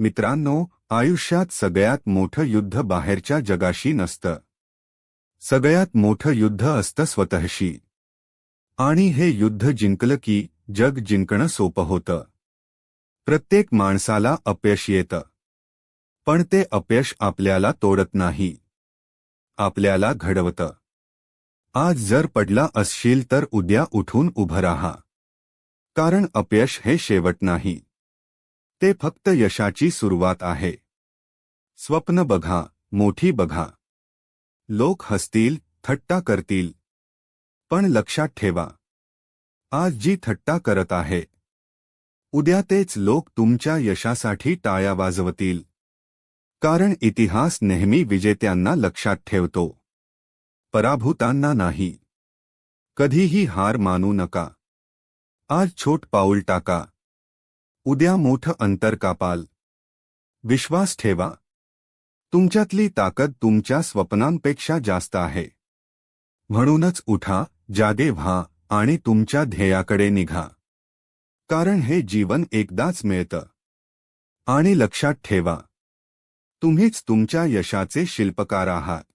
मित्रांनो आयुष्यात सगळ्यात मोठं युद्ध बाहेरच्या जगाशी नसतं. सगळ्यात मोठं युद्ध असतं स्वतःशी. आणि हे युद्ध जिंकलं की जग जिंकणं सोपं होतं. प्रत्येक माणसाला अपयश येतं. पण ते अपयश आपल्याला तोडत नाही. आपल्याला घडवतं. आज जर पडला असशील तर उद्या उठून उभं राहा. कारण अपयश हे शेवट नाही. ते फक्त यशाची सुरुवात आहे. स्वप्न बघा मोठी बघा. लोक हसतील थट्टा करतील. पण लक्षात ठेवा. आज जी थट्टा करत आहे. उद्या तेच लोक तुमच्या यशासाठी टाळ्या वाजवतील. कारण इतिहास नेहमी विजेत्यांना लक्षात ठेवतो. पराभूतांना नाही. कधीही हार मानू नका. आज छोट पाऊल टाका. उद्या मोठं अंतर कापाल. विश्वास ठेवा. तुमच्यातली ताकद तुमच्या स्वप्नांपेक्षा जास्त आहे. म्हणूनच उठा जागे व्हा आणि तुमच्या ध्येयाकडे निघा. कारण हे जीवन एकदाच मिळतं. आणि लक्षात ठेवा. तुम्हीच तुमच्या यशाचे शिल्पकार आहात.